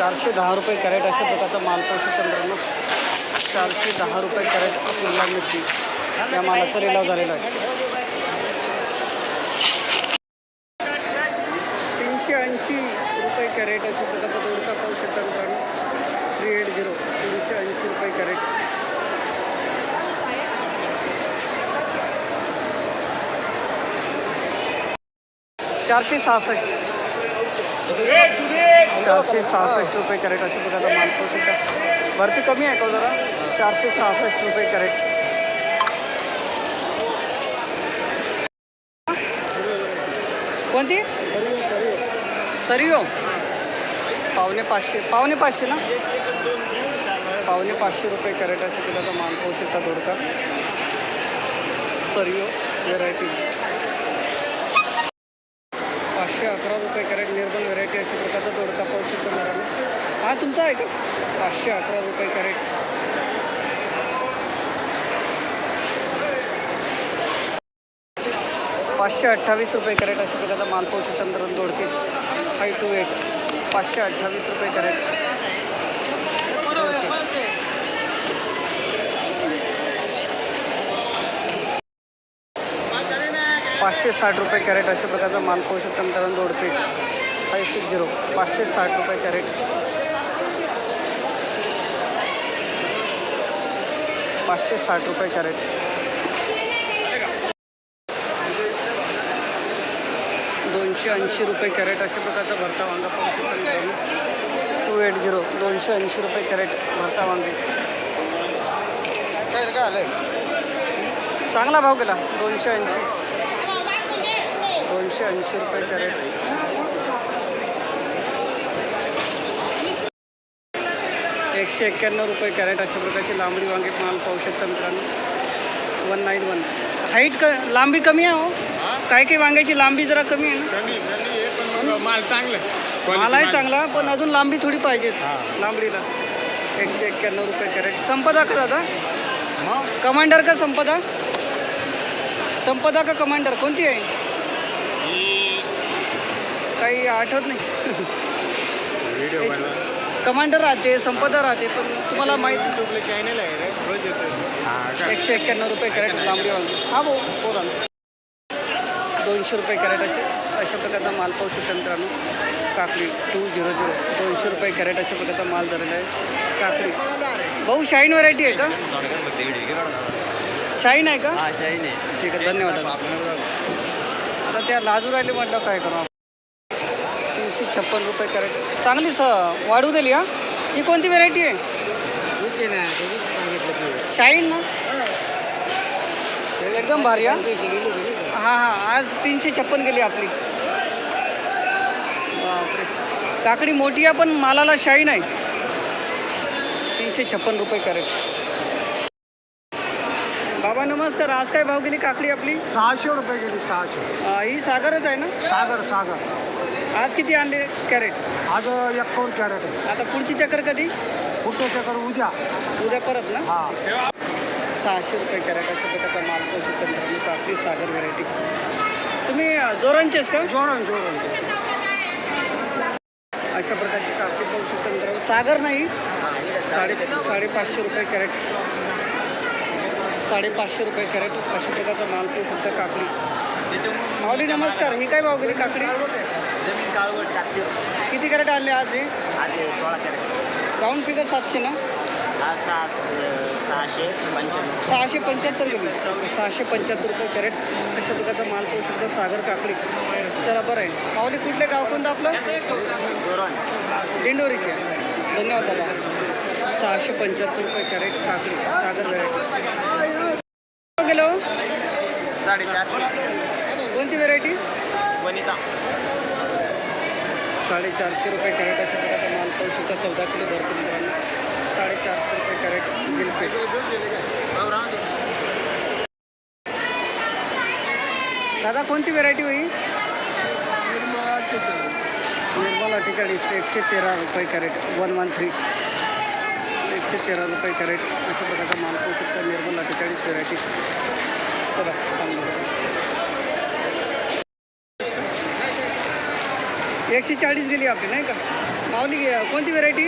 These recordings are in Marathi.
चारशे दहा रुपये कॅरेट अशा प्रकारचा माल पाहू शकता चारशे दहा रुपये कॅरेट शिमला मिरची या मालाचा लिलाव झालेला आहे. तीनशे ऐंशी रुपये कॅरेट अशा प्रकारचा दोडका पाहू शकता थ्री एट झिरो तीनशे ऐंशी रुपये कॅरेट. चारशे सहासष्ट. चारशे सहासष्ट रुपये कॅरेट अशा प्रकारचा माल पाहू शकता भरती कमी आहे का हो जरा? चारशे सहासष्ट रुपये कॅरेट. कोणती? सरिओ. पावणे पाचशे पावणे पाचशे ना? पावणे पाचशे रुपये कॅरेट अशा प्रकारचा माल पाहू शकता दोडका. सरियो व्हेरायटी. पाचशे अकरा रुपये कॅरेट निर्बल व्हेरायटी अशा प्रकारचा दोडका. हा तुमचा आहे का? पाचशे अकरा रुपये कॅरेट. पाचशे अठ्ठावीस रुपये कॅरेट अशा प्रकारचा माल पाहू शकता मित्रांनो दोडके. फाय टू एट पाचशे अठ्ठावीस रुपये कॅरेट. पाचशे साठ रुपये कॅरेट अशा प्रकारचा माल पाहू शकता मित्रांनो दोडके. फाय सिक्स झिरो पाचशे साठ रुपये कॅरेट. पाचशे साठ रुपये कॅरेट. दोनशे ऐंशी रुपये कॅरेट अशा प्रकारचा भरता वांगा पाहू टू एट झिरो दोनशे ऐंशी रुपये कॅरेट भरता वांगे. चांगला भाव गेला दोनशे ऐंशी. दोनशे ऐंशी रुपये कॅरेट. एकशे एक्क्याण्णव रुपये कॅरेट अशा प्रकारची लांबडी वांगे माल पाहू शकता मित्रांनो. वन नाईन वन हाईट क लांबी कमी आहे हो. काय काही वांग्याची लांबी जरा कमी आहे ना? कमी कमी आहे पण मग माल चांगला आहे. माल आहे चांगला पण अजून लांबी थोडी पाहिजेत. लांबडीला. एकशे एक्क्याण्णव रुपये कॅरेट. संपदा का दादा? कमांडर का संपदा? संपदा का कमांडर कोणती आहे? काही आठवत नाही. कमांडर राहते संपदा राहते पण तुम्हाला माहिती चॅनल आहे रे रोज येतो हा एकशे एक्क्याण्णव रुपये कॅरेट लांबडी वांगी हा भाऊ बोला ना. दोनशे रुपये कॅरेट असे अशा प्रकारचा माल पाहू शकता मित्रांनो. काकडी टू झिरो झिरो दोनशे रुपये कॅरेट अशा प्रकारचा माल झालेला आहे. काकडी. भाऊ शाईन व्हरायटी आहे का? शाईन आहे का? हा नाही ठीक आहे धन्यवाद दादा. आता त्या लाजू राहिले म्हटलं काय करू तीनशे छप्पन रुपये कॅरेट. चांगलीच अं, वाढू दिली हा? ही कोणती व्हेरायटी आहे? शाईन ना? एकदम भारी हा? हां हां आज तीनशे छप्पन गेली आपली. बापरे. काकडी मोठी आहे पण मालाला शाईन आहे. तीनशे छप्पन रुपये कॅरेट. बाबा नमस्कार. आज काय भाव गेली काकडी आपली? सहाशे रुपये गेली सहाशे. ही सागरच आहे ना? सागर सागर. आज किती आणले कॅरेट? आज एकावन्न कॅरेट आहे? आता पुढची चक्कर कधी? कुठे चक्कर उद्या. उद्या परत ना? हा. सहाशे रुपये कॅरेट अशा प्रकारचा माल पाहू शकता मित्रांनो काकडी सागर व्हेरायटी तुम्ही जोरांचेच का? जोरण जोरण अशा प्रकारची काकडी पाहू शकता मित्रांनो. सागर नाही. साडे साडेपाचशे रुपये कॅरेट. साडेपाचशे रुपये कॅरेट. अशा प्रकारचा माल शकता काकडी. माऊली नमस्कार. ही काय भाव गेली काकडी? काळवड सातशे. किती कॅरेट आणले आज हे? आज सोळा कॅरेट. राऊंड फिगर सातशे ना? सात सहाशे पंच्याण्णव. सहाशे पंच्याहत्तर गेली. सहाशे पंच्याहत्तर रुपये कॅरेट. अशा प्रकारचा माल पाहू शकता सागर काकडी. चला बरं आहे. माऊली कुठले? गाव कोणतं आपलं? दिंडोरीचे. धन्यवाद दादा. सहाशे पंच्याहत्तर रुपये कॅरेट काकडी. सागर व्हेरायटी गेलो साडेचारशे. कोणती व्हेरायटी वनिता. साडेचारशे रुपये कॅरेट अशा प्रकारचा माल पाहू शकता चौदा किलो भरपूर मित्रांनो साडेचारशे रुपये कॅरेट गिलपे दादा कोणती व्हेरायटी होई? निर्मला ठिकाणीस एकशे तेरा रुपये कॅरेट वन वन थ्री. एकशे तेरा रुपये कॅरेट अशा प्रकारचा माल पाहू शकता निर्मला ठिकाणीस व्हेरायटी चला चांगलं. एकशे चाळीस गेली आपली नाही का? माऊली कोणती व्हेरायटी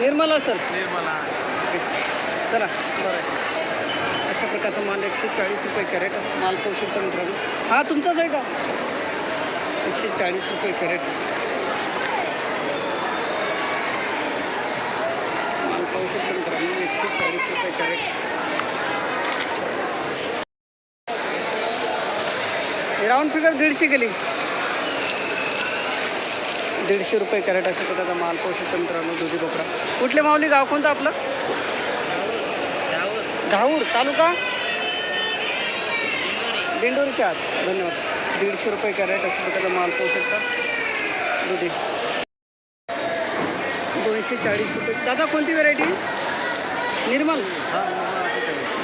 निर्मला सर असेल. निर्मला चला. बरं अशा प्रकारचा माल एकशे चाळीस रुपये कॅरेट माल पाहू शकता मित्रांनो. हा तुमचाच आहे का? एकशे चाळीस रुपये कॅरेट. माल पाहू शकता मित्रांनो एकशे चाळीस रुपये कॅरेट. राऊंड फिगर दीडशे गेली. दीडशे रुपये कॅरेट अशा प्रकारचा माल पोषक मित्रांनो दुधी भोपळा कुठले माऊली गाव कोणतं आपलं? घाऊर तालुका? दिंडोरीच्या आत. धन्यवाद. दीडशे रुपये कॅरेट अशा प्रकारचा माल पोषक दुधी. दोनशे चाळीस रुपये. दादा कोणती व्हरायटी निर्मल.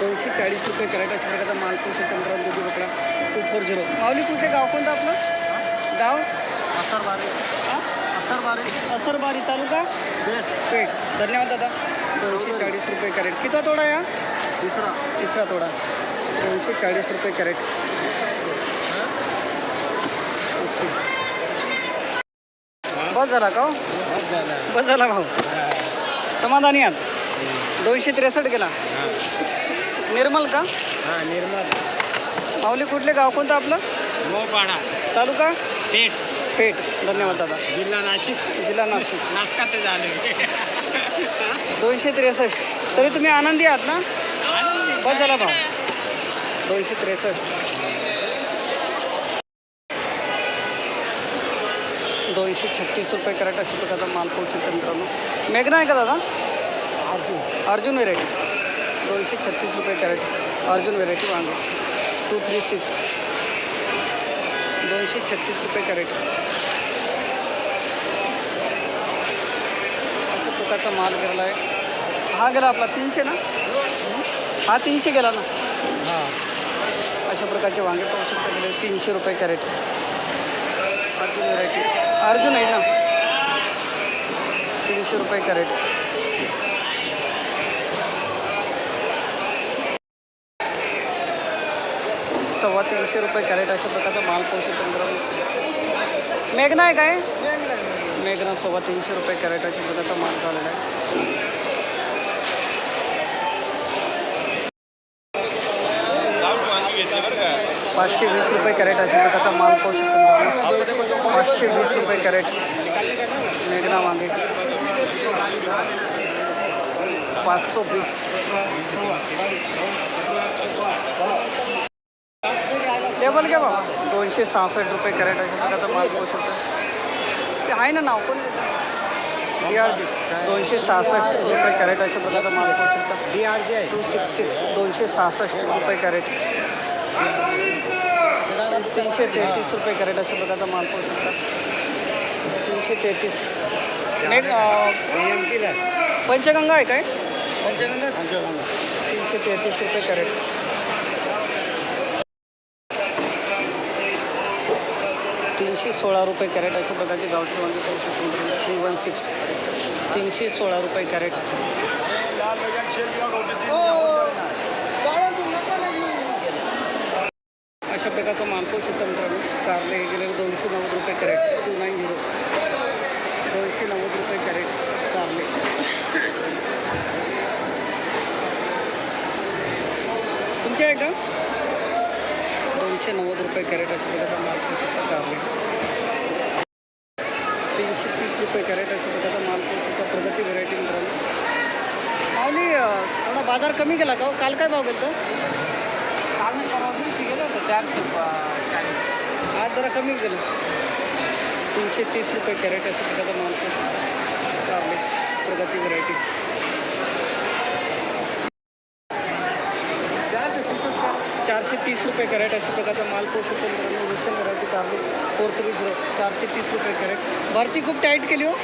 दोनशे चाळीस रुपये कॅरेट अशा प्रकारचा माल पोषक शकता मित्रांनो दुधी बोकडा. टू फोर झिरो माऊली कुठे गाव कोणतं आपलं? गाव? असरबारी? असरबारी. असरबारी तालुका? पेठ. धन्यवाद दादा. दोनशे चाळीस. रुपये कॅरेट. किती तोडा या तिसरा. तिसरा तोडा. दोनशे चाळीस रुपये कॅरेट. बस झाला का हो? बस झाला. भाऊ. समाधानी आहात? दोनशे त्रेसष्ट गेला निर्मल का? हां निर्मल. माऊली कुठले गाव? कोणतं आपलं? मोपाडा तालुका? पेठ. पेठ धन्यवाद दादा. जिल्हा नाशिक? जिल्हा नाशिक. नाशकात झाले. दोनशे त्रेसष्ट. तरी तुम्ही आनंदी आहात ना? बस झाला भाऊ. दोनशे त्रेसष्ट. दोनशे छत्तीस रुपये कॅरेट अशा प्रकारचा माल शकता मित्रांनो. मेघना आहे का दादा? अर्जुन. अर्जुन व्हेरायटी. दोनशे छत्तीस रुपये कॅरेट अर्जुन व्हेरायटी वांगे. Two three six. दोनशे छत्तीस रुपये कॅरेट. अशा प्रकारचा माल गेलेला आहे. हा गेला आपला तीनशे ना? हा तीनशे गेला ना? अशा प्रकारचे वांगे पाहू शकता गेले. तीनशे रुपये कॅरेट. अर्जुन व्हेरायटी. अर्जुन आहे ना? तीनशे रुपये कॅरेट. सव्वा तीनशे रुपये कॅरेट अशा प्रकारचा माल पाहू शकता मित्रांनो मेघना आहे काय? मेघना सव्वा तीनशे रुपये कॅरेट अशा प्रकारचा माल झालेला आहे. पाचशे वीस रुपये कॅरेट अशा प्रकारचा माल पाहू शकतो पाचशे वीस रुपये कॅरेट मेघना मागे. पाचशे वीस. लेबल घ्या बाबा. दोनशे सहासष्ट रुपये कॅरेट अशा प्रकारचा माल पाहू शकतो. ते आहे ना नाव कोण डी आर जी दोनशे सहासष्ट रुपये कॅरेट अशा प्रकारचा माल पाहू शकता. D R J two six six. दोनशे सहासष्ट रुपये कॅरेट. तीनशे तेहतीस रुपये कॅरेट अशा प्रकारचा माल पाहू शकता. तीनशे तेहतीस. मेघ पंचगंगा आहे काय? पंचगंगा. तीनशे तेहतीस रुपये कॅरेट. तीनशे सोळा रुपये कॅरेट अशा प्रकारचे गावठी वांगे पाहू शकतो. Three one six. तीनशे सोळा रुपये कॅरेट. अशा प्रकारचा मानपूर पाहू शकता मित्रांनो कारले हे दोनशे नव्वद रुपये कॅरेट. To nine zero. दोनशे नव्वद रुपये कॅरेट कारले. तुमच्या आहे का दोनशे नव्वद रुपये कॅरेट अशा प्रकारचा माल शकता कारले तीनशे तीस रुपये कॅरेट अशा प्रकारचा माल शकता प्रगती व्हरायटी मित्रांनो माऊली थोडा बाजार कमी गेला का हो? काल काय भाव गेला काल नाही परवा दिवशी गेलो होतो चारशे आज जरा कमी गेलं तीनशे तीस रुपये कॅरेट अशा प्रकारचा माल कारले प्रगती व्हरायटी चारशे तीस रुपये कॅरेट अशा प्रकारचा माल पोहोचू शकतो मित्रांनो विल्सन व्हरायटी कारली फोर थ्री झिरो चारशे तीस रुपये कॅरेट भरती खूप टाईट केली हो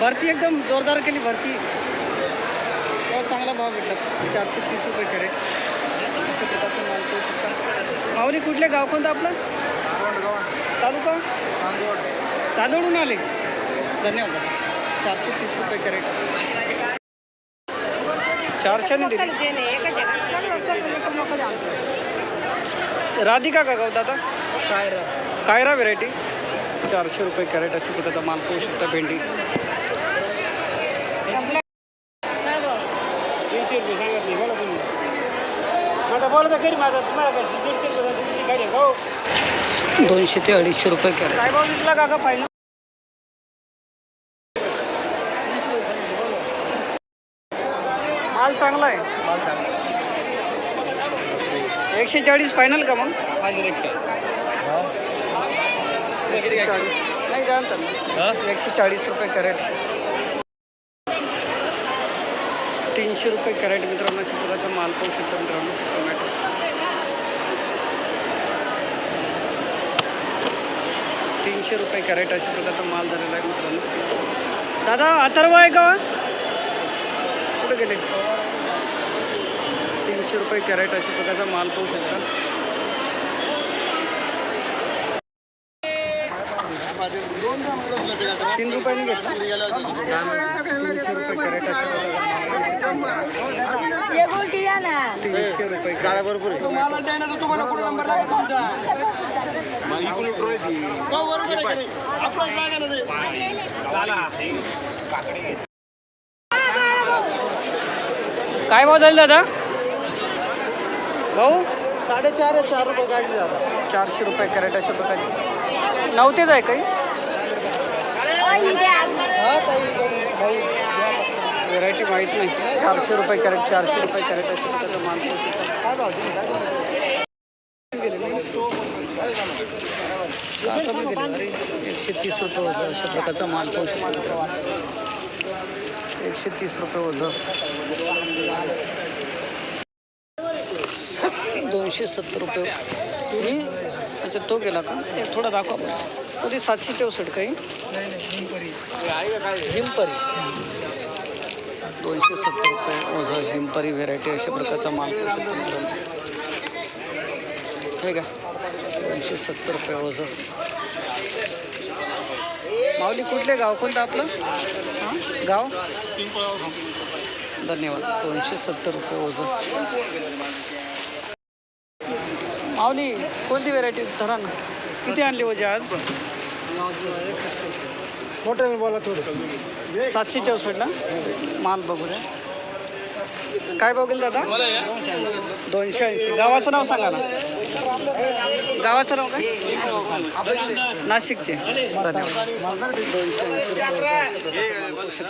भरती एकदम जोरदार केली भरती चांगला भाव भेटला चारशे तीस रुपये कॅरेट अशा प्रकारचा माल पोहोचू शकता माऊली कुठले गाव कोणतं आपलं तालुका चांदोडून आले धन्यवाद. चारशे तीस रुपये कॅरेट चारशेने दिली राधिका का गाव दादा? काय रे कायरा व्हेरायटी चारशे रुपये कॅरेट अशा प्रकारचा माल पाहू शकता भेंडी. तीनशे रुपये सांगितले बोला तुम्ही. आता बोला खरी माझा तुम्हाला कसं दीडशे रुपये सांगतो, तुम्ही काय दोनशे ते अडीचशे रुपये कॅरेट काय भाव विकला काका पाहिजे माल चांगला आहे. एकशे चाळीस फायनल का मग? एकशे चाळीस नाही एकशे चाळीस रुपये कॅरेट. तीनशे रुपये कॅरेट मित्रांनो अशा प्रकारचा माल पाहू शकता मित्रांनो टोमॅटो. तीनशे रुपये कॅरेट अशा प्रकारचा माल झालेला आहे मित्रांनो. दादा अथर्व आहे का? कुठे गेले? तीनशे रुपये कॅरेट अशा प्रकारचा माल पाहू शकता. तीन रुपयाने घेतला. तीनशे रुपये कॅरेट अशा प्रकारचा तीनशे रुपये आहे लागेल तुमचा. हो, बरोबर आहे. काय भाव जाईल दादा? भाऊ? साडेचार आहे चार रुपये आता चारशे रुपये कॅरेट अशा प्रकारचे. नव्हतेच आहे काही? हा व्हेरायटी माहीत नाही. चारशे रुपये कॅरेट चारशे रुपये कॅरेट अशा प्रकारचा माल एकशे तीस रुपये वजन अशा प्रकारचा माल पाहू शकता मित्रांनो. एकशे तीस रुपये वजन. दोनशे सत्तर रुपये. ही अच्छा तो गेला का? एक थोडा दाखवा बरं. कधी सातशे चौसष्ट काही? हिमपरी. दोनशे सत्तर रुपये. ओझं हिमपरी व्हेरायटी अशा प्रकारचा माल ठीक का दोनशे सत्तर रुपये ओझं. माऊली कुठले गाव? कोणतं आपलं? गाव? धन्यवाद. दोनशे सत्तर रुपये ओझं. माऊली कोणती व्हेरायटी धरा ना. किती आणली वजे आज? मोठ्याने बोला थोडं. सातशे चौसष्टला माल बघू द्या. काय बघेल दादा? दोनशे ऐंशी. गावाचं नाव सांगा ना. गावाचं नाव काय? नाशिकचे. धन्यवाद. दोनशे ऐंशी